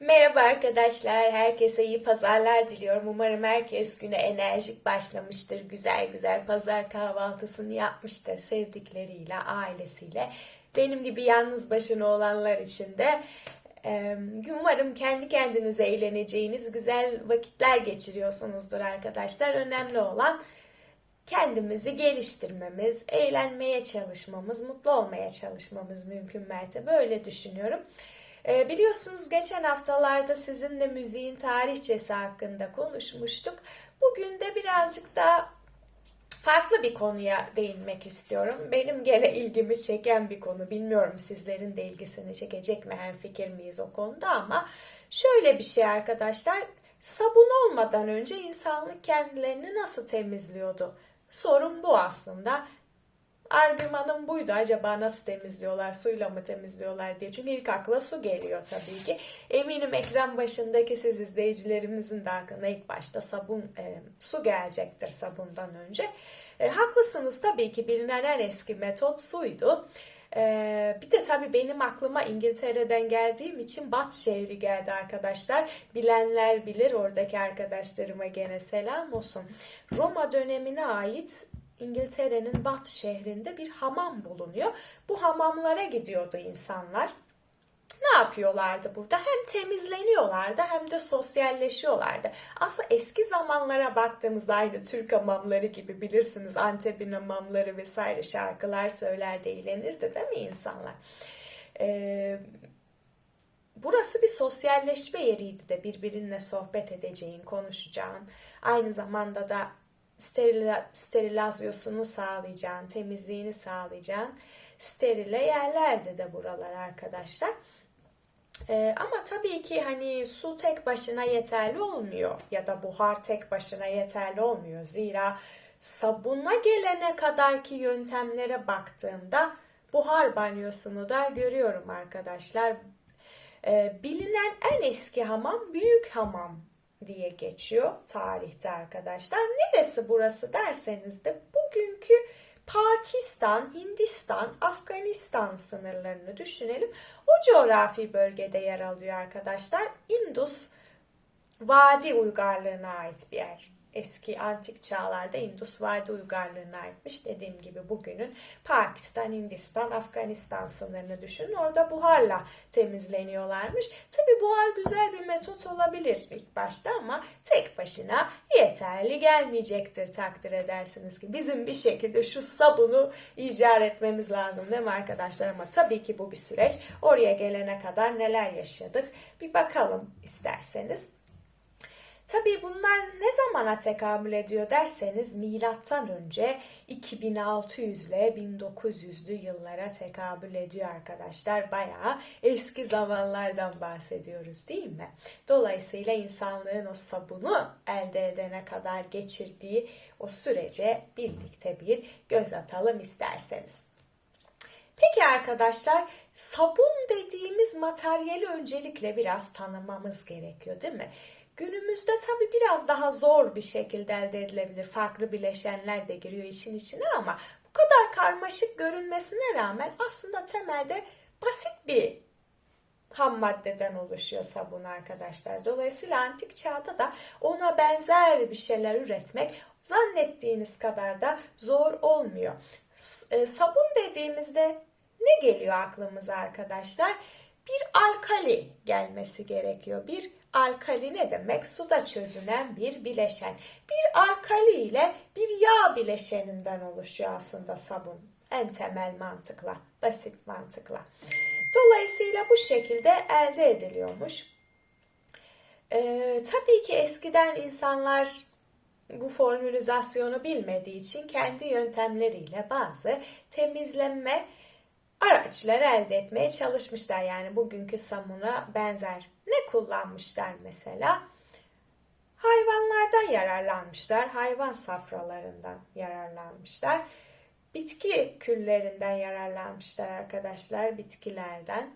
Merhaba arkadaşlar, herkese iyi pazarlar diliyorum. Umarım herkes güne enerjik başlamıştır, güzel güzel pazar kahvaltısını yapmıştır sevdikleriyle, ailesiyle. Benim gibi yalnız başına olanlar için de umarım kendi kendinize eğleneceğiniz güzel vakitler geçiriyorsunuzdur arkadaşlar. Önemli olan kendimizi geliştirmemiz, eğlenmeye çalışmamız, mutlu olmaya çalışmamız mümkün mertebe öyle düşünüyorum. Ee, biliyorsunuz geçen haftalarda sizinle müziğin tarihçesi hakkında konuşmuştuk. Bugün de birazcık daha farklı bir konuya değinmek istiyorum. Benim gene ilgimi çeken bir konu. Bilmiyorum sizlerin de ilgisini çekecek mi, hem fikir miyiz o konuda ama şöyle bir şey arkadaşlar. Sabun olmadan önce insanlık kendilerini nasıl temizliyordu? Sorun bu aslında. Argümanım buydu. Acaba nasıl temizliyorlar? Suyla mı temizliyorlar diye. Çünkü ilk akla su geliyor tabii ki. Eminim ekran başındaki siz izleyicilerimizin de aklına ilk başta sabun, e, su gelecektir sabundan önce. E, haklısınız tabii ki bilinen en eski metot suydu. E, bir de tabii benim aklıma İngiltere'den geldiğim için Bat şehri geldi arkadaşlar. Bilenler bilir oradaki arkadaşlarıma gene selam olsun. Roma dönemine ait İngiltere'nin Bath şehrinde bir hamam bulunuyor. Bu hamamlara gidiyordu insanlar. Ne yapıyorlardı burada? Hem temizleniyorlardı hem de sosyalleşiyorlardı. Aslında eski zamanlara baktığımızda aynı Türk hamamları gibi bilirsiniz Antep'in hamamları vesaire şarkılar söyler de eğlenirdi değil mi insanlar? Ee, burası bir sosyalleşme yeriydi de birbirinle sohbet edeceğin, konuşacağın. Aynı zamanda da steril, sterilasyosunu sağlayacağın, temizliğini sağlayacağın sterile yerlerde de buralar arkadaşlar. Ee, ama tabii ki hani su tek başına yeterli olmuyor ya da buhar tek başına yeterli olmuyor. Zira sabuna gelene kadarki yöntemlere baktığımda buhar banyosunu da görüyorum arkadaşlar. Ee, bilinen en eski hamam büyük hamam diye geçiyor tarihte arkadaşlar. Neresi burası derseniz de bugünkü Pakistan, Hindistan, Afganistan sınırlarını düşünelim. O coğrafi bölgede yer alıyor arkadaşlar. Indus Vadi uygarlığına ait bir yer eski antik çağlarda Indus Vadi uygarlığına aitmiş. Dediğim gibi bugünün Pakistan, Hindistan, Afganistan sınırını düşünün. Orada buharla temizleniyorlarmış. Tabi buhar güzel bir metot olabilir ilk başta ama tek başına yeterli gelmeyecektir takdir edersiniz ki. Bizim bir şekilde şu sabunu icat etmemiz lazım değil mi arkadaşlar? Ama tabii ki bu bir süreç. Oraya gelene kadar neler yaşadık bir bakalım isterseniz. Tabii bunlar ne zamana tekabül ediyor derseniz milattan önce 2600 ile 1900'lü yıllara tekabül ediyor arkadaşlar. Bayağı eski zamanlardan bahsediyoruz değil mi? Dolayısıyla insanlığın o sabunu elde edene kadar geçirdiği o sürece birlikte bir göz atalım isterseniz. Peki arkadaşlar sabun dediğimiz materyali öncelikle biraz tanımamız gerekiyor değil mi? Günümüzde tabi biraz daha zor bir şekilde elde edilebilir. Farklı bileşenler de giriyor için içine ama bu kadar karmaşık görünmesine rağmen aslında temelde basit bir ham maddeden oluşuyor sabun arkadaşlar. Dolayısıyla antik çağda da ona benzer bir şeyler üretmek zannettiğiniz kadar da zor olmuyor. E, sabun dediğimizde ne geliyor aklımıza arkadaşlar? Bir alkali gelmesi gerekiyor. Bir Alkali ne demek? Suda çözünen bir bileşen. Bir alkali ile bir yağ bileşeninden oluşuyor aslında sabun. En temel mantıkla, basit mantıkla. Dolayısıyla bu şekilde elde ediliyormuş. Ee, tabii ki eskiden insanlar bu formülizasyonu bilmediği için kendi yöntemleriyle bazı temizlenme araçlar elde etmeye çalışmışlar. Yani bugünkü samuna benzer ne kullanmışlar mesela? Hayvanlardan yararlanmışlar, hayvan safralarından yararlanmışlar. Bitki küllerinden yararlanmışlar arkadaşlar, bitkilerden.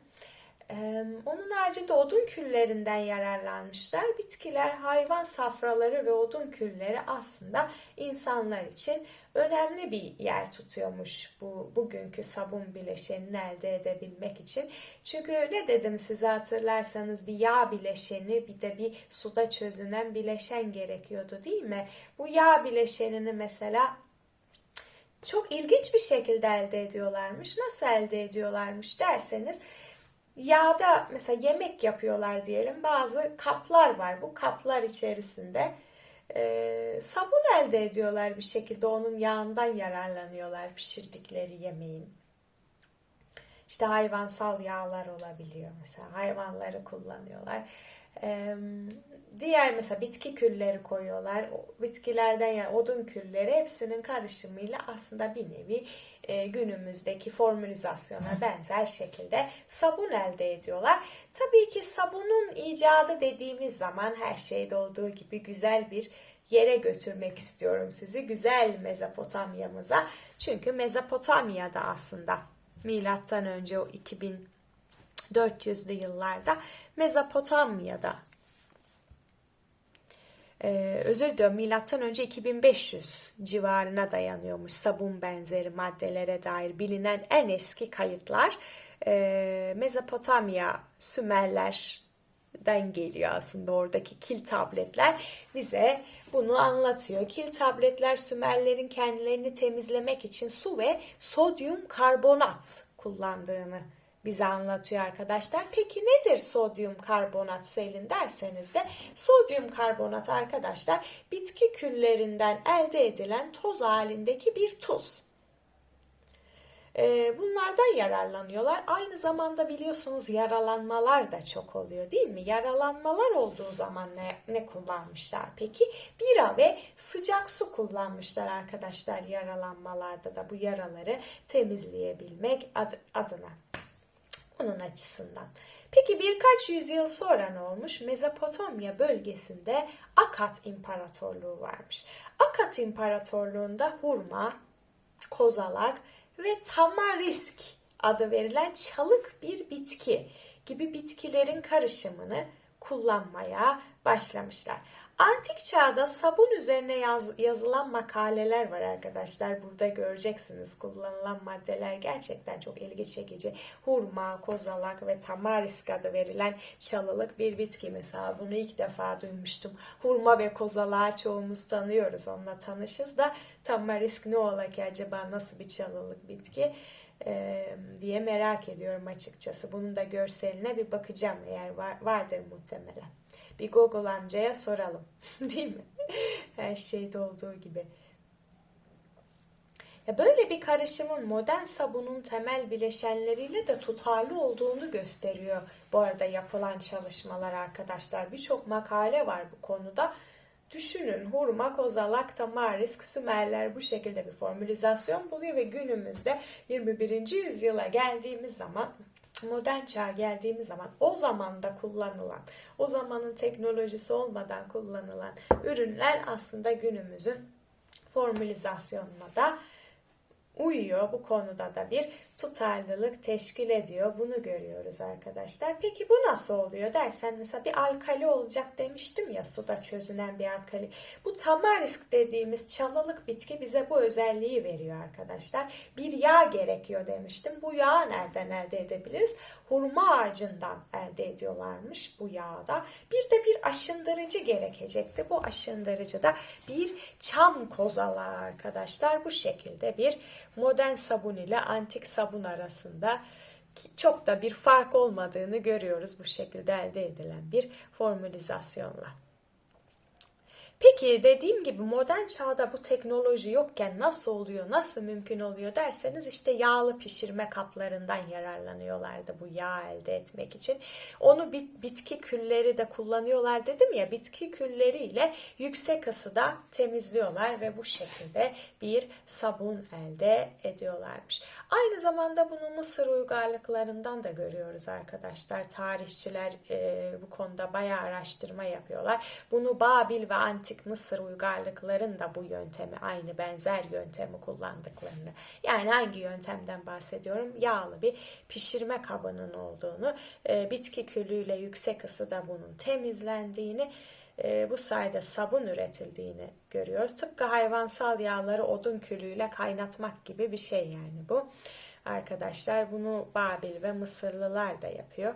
Onun haricinde odun küllerinden yararlanmışlar. Bitkiler, hayvan safraları ve odun külleri aslında insanlar için önemli bir yer tutuyormuş bu bugünkü sabun bileşenini elde edebilmek için. Çünkü ne dedim size hatırlarsanız bir yağ bileşeni bir de bir suda çözünen bileşen gerekiyordu değil mi? Bu yağ bileşenini mesela çok ilginç bir şekilde elde ediyorlarmış. Nasıl elde ediyorlarmış derseniz yağda mesela yemek yapıyorlar diyelim bazı kaplar var. Bu kaplar içerisinde e, sabun elde ediyorlar bir şekilde onun yağından yararlanıyorlar pişirdikleri yemeğin. İşte hayvansal yağlar olabiliyor mesela hayvanları kullanıyorlar. Ee, diğer mesela bitki külleri koyuyorlar. O bitkilerden yani odun külleri hepsinin karışımıyla aslında bir nevi e, günümüzdeki formülizasyona benzer şekilde sabun elde ediyorlar. Tabii ki sabunun icadı dediğimiz zaman her şeyde olduğu gibi güzel bir yere götürmek istiyorum sizi. Güzel Mezopotamya'mıza. Çünkü Mezopotamya'da aslında milattan önce o 2400'lü yıllarda Mezopotamya'da ee, özür diliyorum milattan önce 2500 civarına dayanıyormuş sabun benzeri maddelere dair bilinen en eski kayıtlar. E, Mezopotamya Sümerlerden geliyor aslında oradaki kil tabletler. Bize bunu anlatıyor. Kil tabletler Sümerlerin kendilerini temizlemek için su ve sodyum karbonat kullandığını bize anlatıyor arkadaşlar. Peki nedir sodyum karbonat Selin derseniz de sodyum karbonat arkadaşlar bitki küllerinden elde edilen toz halindeki bir tuz. Ee, bunlardan yararlanıyorlar. Aynı zamanda biliyorsunuz yaralanmalar da çok oluyor değil mi? Yaralanmalar olduğu zaman ne, ne kullanmışlar peki? Bira ve sıcak su kullanmışlar arkadaşlar yaralanmalarda da bu yaraları temizleyebilmek adına. Onun açısından. Peki birkaç yüzyıl sonra ne olmuş? Mezopotamya bölgesinde Akat İmparatorluğu varmış. Akat İmparatorluğu'nda hurma, kozalak ve tamarisk adı verilen çalık bir bitki gibi bitkilerin karışımını kullanmaya başlamışlar. Antik çağda sabun üzerine yaz, yazılan makaleler var arkadaşlar. Burada göreceksiniz kullanılan maddeler gerçekten çok ilgi çekici. Hurma, kozalak ve tamarisk adı verilen çalılık bir bitki mesela. Bunu ilk defa duymuştum. Hurma ve kozalağı çoğumuz tanıyoruz. Onunla tanışız da tamarisk ne ola ki acaba nasıl bir çalılık bitki? Ee, diye merak ediyorum açıkçası. Bunun da görseline bir bakacağım eğer var, vardır muhtemelen. Bir Google amcaya soralım. Değil mi? Her şeyde olduğu gibi. Ya böyle bir karışımın modern sabunun temel bileşenleriyle de tutarlı olduğunu gösteriyor. Bu arada yapılan çalışmalar arkadaşlar. Birçok makale var bu konuda. Düşünün hurma, kozalak, tamarisk, sümerler bu şekilde bir formülizasyon buluyor ve günümüzde 21. yüzyıla geldiğimiz zaman modern çağ geldiğimiz zaman o zamanda kullanılan, o zamanın teknolojisi olmadan kullanılan ürünler aslında günümüzün formülizasyonuna da uyuyor. Bu konuda da bir tutarlılık teşkil ediyor. Bunu görüyoruz arkadaşlar. Peki bu nasıl oluyor dersen mesela bir alkali olacak demiştim ya suda çözünen bir alkali. Bu tamarisk dediğimiz çalılık bitki bize bu özelliği veriyor arkadaşlar. Bir yağ gerekiyor demiştim. Bu yağı nereden elde edebiliriz? Hurma ağacından elde ediyorlarmış bu yağda. Bir de bir aşındırıcı gerekecekti. Bu aşındırıcı da bir çam kozalağı arkadaşlar. Bu şekilde bir modern sabun ile antik sabun arasında çok da bir fark olmadığını görüyoruz bu şekilde elde edilen bir formülizasyonla. Peki dediğim gibi modern çağda bu teknoloji yokken nasıl oluyor, nasıl mümkün oluyor derseniz işte yağlı pişirme kaplarından yararlanıyorlardı bu yağ elde etmek için. Onu bit, bitki külleri de kullanıyorlar dedim ya bitki külleriyle yüksek ısıda temizliyorlar ve bu şekilde bir sabun elde ediyorlarmış. Aynı zamanda bunu Mısır uygarlıklarından da görüyoruz arkadaşlar. Tarihçiler e, bu konuda bayağı araştırma yapıyorlar. Bunu Babil ve Antik antik Mısır uygarlıkların da bu yöntemi, aynı benzer yöntemi kullandıklarını. Yani hangi yöntemden bahsediyorum? Yağlı bir pişirme kabının olduğunu, e, bitki külüyle yüksek ısıda bunun temizlendiğini, e, bu sayede sabun üretildiğini görüyoruz. Tıpkı hayvansal yağları odun külüyle kaynatmak gibi bir şey yani bu. Arkadaşlar bunu Babil ve Mısırlılar da yapıyor.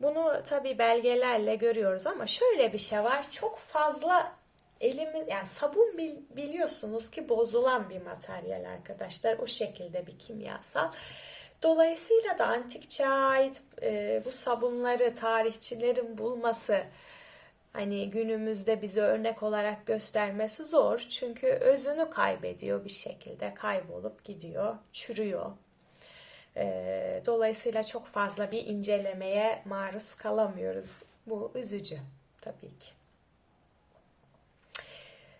Bunu tabi belgelerle görüyoruz ama şöyle bir şey var. Çok fazla elimiz yani sabun bil, biliyorsunuz ki bozulan bir materyal arkadaşlar. O şekilde bir kimyasal. Dolayısıyla da antik çağa ait e, bu sabunları tarihçilerin bulması hani günümüzde bize örnek olarak göstermesi zor. Çünkü özünü kaybediyor bir şekilde kaybolup gidiyor, çürüyor. E, dolayısıyla çok fazla bir incelemeye maruz kalamıyoruz. Bu üzücü tabii ki.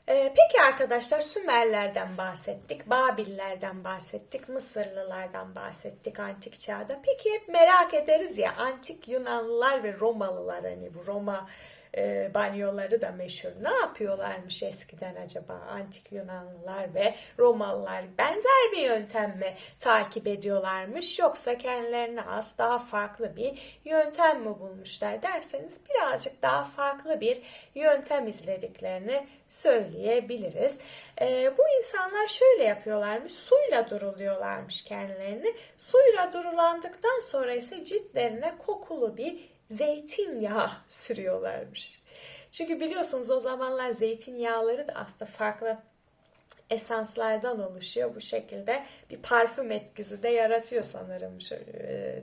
Ee, peki arkadaşlar Sümerlerden bahsettik, Babillerden bahsettik, Mısırlılardan bahsettik antik çağda. Peki hep merak ederiz ya antik Yunanlılar ve Romalılar hani bu Roma e, banyoları da meşhur. Ne yapıyorlarmış eskiden acaba antik Yunanlılar ve Romalılar? Benzer bir yöntem mi takip ediyorlarmış yoksa kendilerine az daha farklı bir yöntem mi bulmuşlar derseniz birazcık daha farklı bir yöntem izlediklerini söyleyebiliriz. E, bu insanlar şöyle yapıyorlarmış, suyla duruluyorlarmış kendilerini. Suyla durulandıktan sonra ise ciltlerine kokulu bir zeytinyağı sürüyorlarmış. Çünkü biliyorsunuz o zamanlar zeytinyağları da aslında farklı esanslardan oluşuyor. Bu şekilde bir parfüm etkisi de yaratıyor sanırım.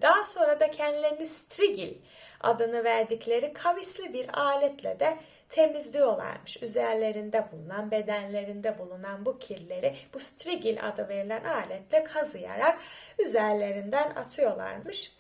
Daha sonra da kendilerini strigil adını verdikleri kavisli bir aletle de temizliyorlarmış. Üzerlerinde bulunan, bedenlerinde bulunan bu kirleri bu strigil adı verilen aletle kazıyarak üzerlerinden atıyorlarmış.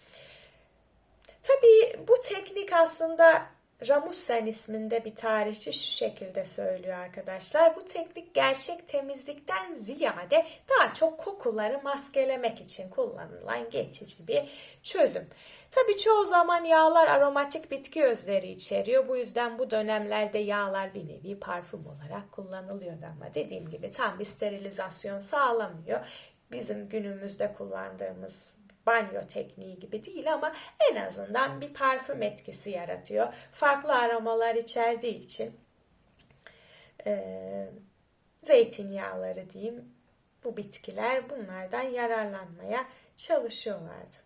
Tabii bu teknik aslında Ramussen isminde bir tarihçi şu şekilde söylüyor arkadaşlar. Bu teknik gerçek temizlikten ziyade daha çok kokuları maskelemek için kullanılan geçici bir çözüm. Tabii çoğu zaman yağlar aromatik bitki özleri içeriyor. Bu yüzden bu dönemlerde yağlar bir nevi parfüm olarak kullanılıyordu ama dediğim gibi tam bir sterilizasyon sağlamıyor. Bizim günümüzde kullandığımız banyo tekniği gibi değil ama en azından bir parfüm etkisi yaratıyor. Farklı aromalar içerdiği için e, zeytinyağları diyeyim bu bitkiler bunlardan yararlanmaya çalışıyorlardı.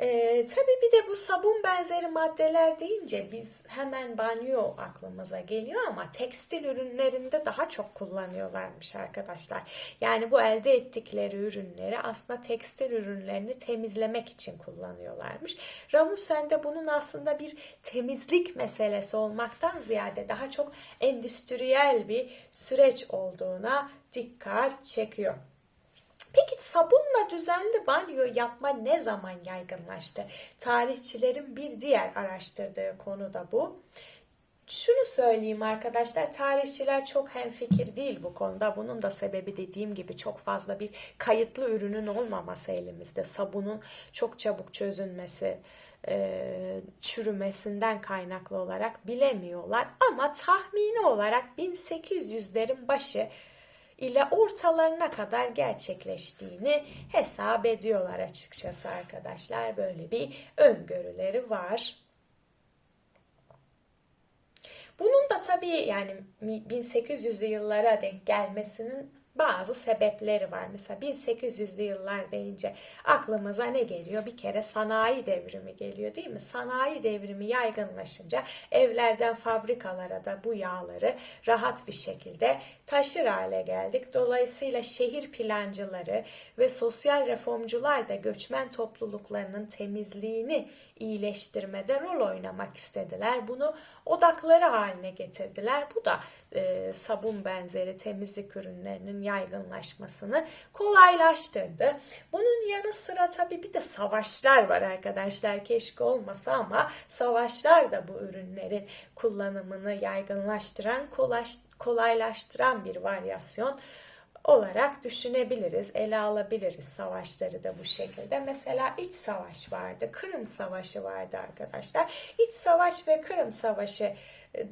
Ee, tabii bir de bu sabun benzeri maddeler deyince biz hemen banyo aklımıza geliyor ama tekstil ürünlerinde daha çok kullanıyorlarmış arkadaşlar. Yani bu elde ettikleri ürünleri aslında tekstil ürünlerini temizlemek için kullanıyorlarmış. Ramusen de bunun aslında bir temizlik meselesi olmaktan ziyade daha çok endüstriyel bir süreç olduğuna dikkat çekiyor. Peki sabunla düzenli banyo yapma ne zaman yaygınlaştı? Tarihçilerin bir diğer araştırdığı konu da bu. Şunu söyleyeyim arkadaşlar, tarihçiler çok hemfikir değil bu konuda. Bunun da sebebi dediğim gibi çok fazla bir kayıtlı ürünün olmaması elimizde. Sabunun çok çabuk çözünmesi, e, çürümesinden kaynaklı olarak bilemiyorlar. Ama tahmini olarak 1800'lerin başı ile ortalarına kadar gerçekleştiğini hesap ediyorlar açıkçası arkadaşlar. Böyle bir öngörüleri var. Bunun da tabii yani 1800'lü yıllara denk gelmesinin bazı sebepleri var. Mesela 1800'lü yıllar deyince aklımıza ne geliyor? Bir kere sanayi devrimi geliyor değil mi? Sanayi devrimi yaygınlaşınca evlerden fabrikalara da bu yağları rahat bir şekilde taşır hale geldik. Dolayısıyla şehir plancıları ve sosyal reformcular da göçmen topluluklarının temizliğini iyileştirmede rol oynamak istediler. Bunu odakları haline getirdiler. Bu da e, sabun benzeri temizlik ürünlerinin yaygınlaşmasını kolaylaştırdı. Bunun yanı sıra tabii bir de savaşlar var arkadaşlar. Keşke olmasa ama savaşlar da bu ürünlerin kullanımını yaygınlaştıran, kolaylaştıran bir varyasyon olarak düşünebiliriz, ele alabiliriz savaşları da bu şekilde. Mesela iç savaş vardı, Kırım Savaşı vardı arkadaşlar. İç savaş ve Kırım Savaşı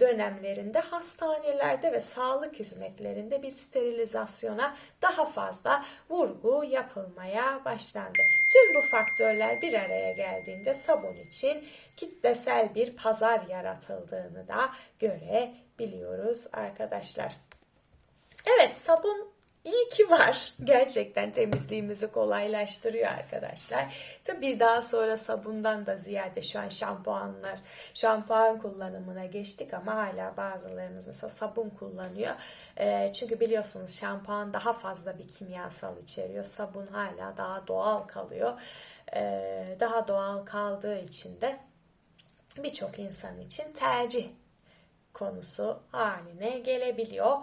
dönemlerinde hastanelerde ve sağlık hizmetlerinde bir sterilizasyona daha fazla vurgu yapılmaya başlandı. Tüm bu faktörler bir araya geldiğinde sabun için kitlesel bir pazar yaratıldığını da görebiliyoruz arkadaşlar. Evet sabun İyi ki var. Gerçekten temizliğimizi kolaylaştırıyor arkadaşlar. Tabii daha sonra sabundan da ziyade şu an şampuanlar, şampuan kullanımına geçtik ama hala bazılarımız mesela sabun kullanıyor. E, çünkü biliyorsunuz şampuan daha fazla bir kimyasal içeriyor. Sabun hala daha doğal kalıyor. E, daha doğal kaldığı için de birçok insan için tercih konusu haline gelebiliyor.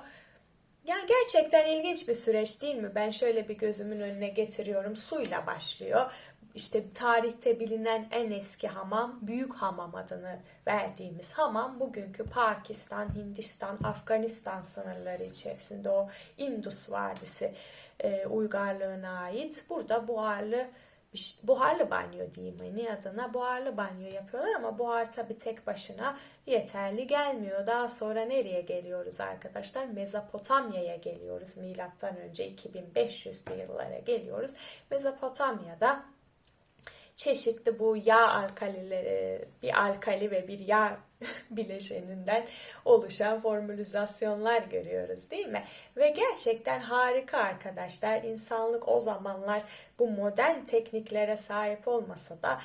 Ya gerçekten ilginç bir süreç değil mi? Ben şöyle bir gözümün önüne getiriyorum. Suyla başlıyor. İşte tarihte bilinen en eski hamam Büyük Hamam adını verdiğimiz hamam bugünkü Pakistan, Hindistan, Afganistan sınırları içerisinde o Indus Vadisi e, uygarlığına ait. Burada buharlı buharlı banyo diyeyim hani adına buharlı banyo yapıyorlar ama buhar tabi tek başına yeterli gelmiyor. Daha sonra nereye geliyoruz arkadaşlar? Mezopotamya'ya geliyoruz. Milattan önce 2500'lü yıllara geliyoruz. Mezopotamya'da çeşitli bu yağ alkalileri, bir alkali ve bir yağ bileşeninden oluşan formülizasyonlar görüyoruz değil mi? Ve gerçekten harika arkadaşlar. İnsanlık o zamanlar bu modern tekniklere sahip olmasa da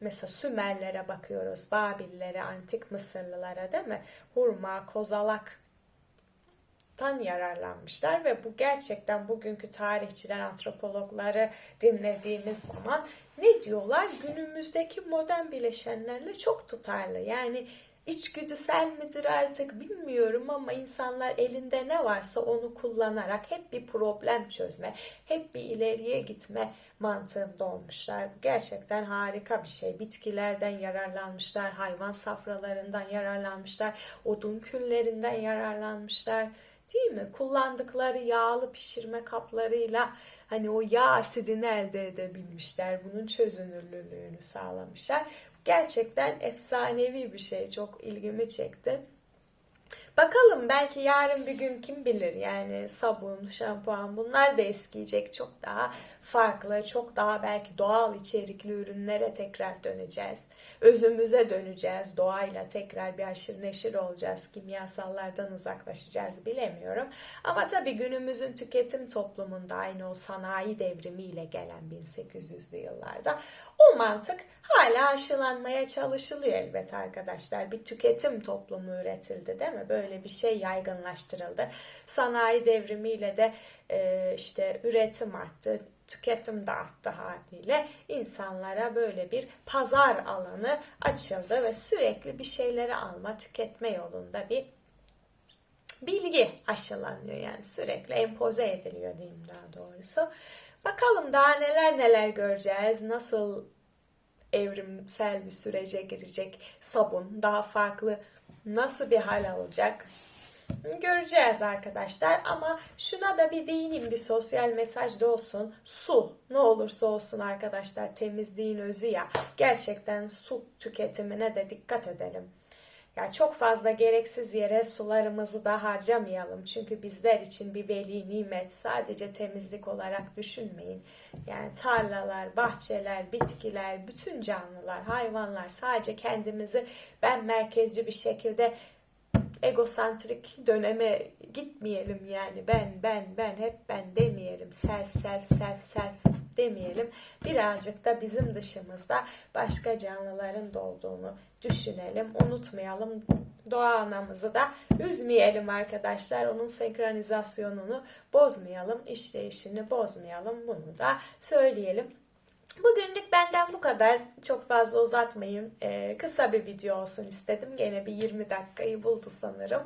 mesela Sümerlere bakıyoruz, Babillere, Antik Mısırlılara değil mi? Hurma, kozalak tan yararlanmışlar ve bu gerçekten bugünkü tarihçiler, antropologları dinlediğimiz zaman ne diyorlar? Günümüzdeki modern bileşenlerle çok tutarlı. Yani içgüdüsel midir artık bilmiyorum ama insanlar elinde ne varsa onu kullanarak hep bir problem çözme, hep bir ileriye gitme mantığında olmuşlar. Gerçekten harika bir şey. Bitkilerden yararlanmışlar, hayvan safralarından yararlanmışlar, odun küllerinden yararlanmışlar. Değil mi? Kullandıkları yağlı pişirme kaplarıyla hani o yağ asidini elde edebilmişler. Bunun çözünürlülüğünü sağlamışlar. Gerçekten efsanevi bir şey. Çok ilgimi çekti. Bakalım belki yarın bir gün kim bilir yani sabun, şampuan bunlar da eskiyecek. Çok daha farklı, çok daha belki doğal içerikli ürünlere tekrar döneceğiz. Özümüze döneceğiz. Doğayla tekrar bir aşırı neşir olacağız. Kimyasallardan uzaklaşacağız bilemiyorum. Ama tabii günümüzün tüketim toplumunda aynı o sanayi devrimiyle gelen 1800'lü yıllarda o mantık hala aşılanmaya çalışılıyor elbet arkadaşlar. Bir tüketim toplumu üretildi değil mi? Böyle bir şey yaygınlaştırıldı. Sanayi devrimiyle de işte üretim arttı, tüketim de arttı haliyle. İnsanlara böyle bir pazar alanı açıldı ve sürekli bir şeyleri alma, tüketme yolunda bir bilgi aşılanıyor. Yani sürekli empoze ediliyor diyeyim daha doğrusu. Bakalım daha neler neler göreceğiz, nasıl evrimsel bir sürece girecek sabun, daha farklı nasıl bir hal alacak göreceğiz arkadaşlar. Ama şuna da bir değineyim bir sosyal mesaj da olsun. Su ne olursa olsun arkadaşlar temizliğin özü ya. Gerçekten su tüketimine de dikkat edelim. Ya çok fazla gereksiz yere sularımızı da harcamayalım. Çünkü bizler için bir veli nimet. Sadece temizlik olarak düşünmeyin. Yani tarlalar, bahçeler, bitkiler, bütün canlılar, hayvanlar sadece kendimizi ben merkezci bir şekilde egosantrik döneme gitmeyelim yani. Ben ben ben hep ben demeyelim. Self self self self demeyelim. Birazcık da bizim dışımızda başka canlıların da olduğunu düşünelim. Unutmayalım. Doğa anamızı da üzmeyelim arkadaşlar. Onun senkronizasyonunu bozmayalım. İşleyişini bozmayalım. Bunu da söyleyelim Bugünlük benden bu kadar. Çok fazla uzatmayayım. Ee, kısa bir video olsun istedim. Gene bir 20 dakikayı buldu sanırım.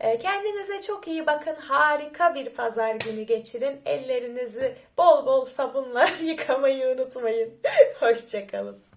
Ee, kendinize çok iyi bakın. Harika bir pazar günü geçirin. Ellerinizi bol bol sabunla yıkamayı unutmayın. Hoşçakalın.